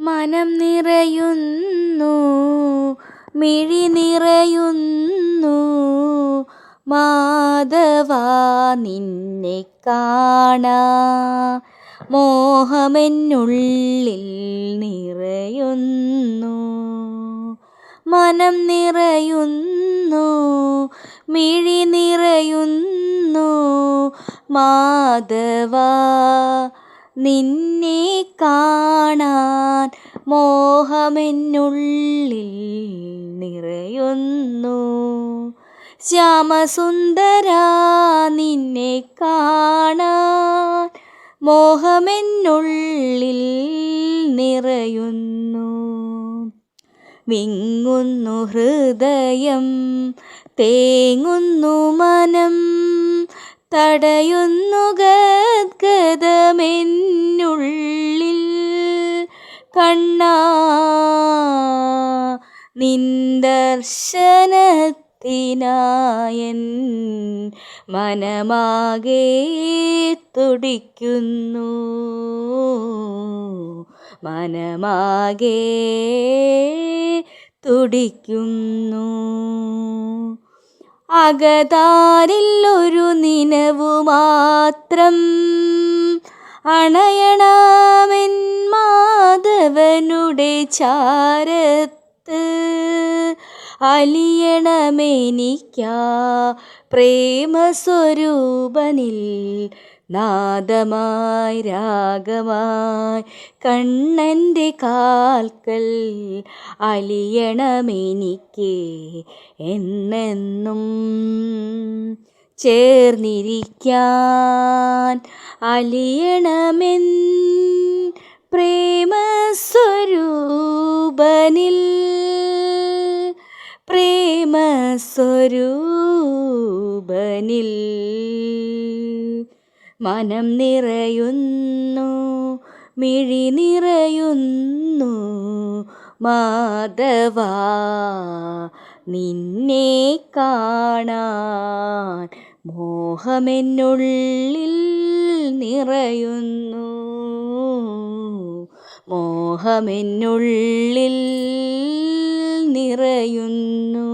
മനം നിറയുന്നു മിഴി നിറയുന്നു. മാധവ നിന്നെ കാണാ. മോഹമെന്നുള്ളിൽ നിറയുന്നു മനം നിറയുന്നു മിഴി നിറയുന്നു. മാധവാ നിന്നെ കാണാൻ മോഹമെന്നുള്ളിൽ നിറയുന്നു. ശ്യാമസുന്ദരാ നിന്നെ കാണാൻ മോഹമെന്നുള്ളിൽ നിറയുന്നു. വിങ്ങുന്നു ഹൃദയം തേങ്ങുന്നു മനം. തടയുന്നു ഗദ്ഗതമെന്നുള്ളിൽ കണ്ണാ നിന്ദർശനത്തിനായൻ മനമാകെ തുടിക്കുന്നു. മനമാകെ തുടിക്കുന്നു. അകതാരിൽ ഒരു നിനവു മാത്രം അണയണമെൻ മാധവനുടെ ചാരത്ത് അലിയണമെനിക്കാ പ്രേമസ്വരൂപനിൽ നാദമായി രാഗമായി കണ്ണന്റെ കാൽക്കൽ അലിയണമെനിക്ക് എന്നെന്നും ചേർന്നിരിക്കാൻ അലിയണമെൻ പ്രേമസ്വരൂപനിൽ പ്രേമസ്വരൂപനിൽ മനം നിറയുന്നു മിഴി നിറയുന്നു. മാധവ നിന്നെ കാണാൻ മോഹമെന്നുള്ളിൽ നിറയുന്നു. മോഹമെന്നുള്ളിൽ നിറയുന്നു.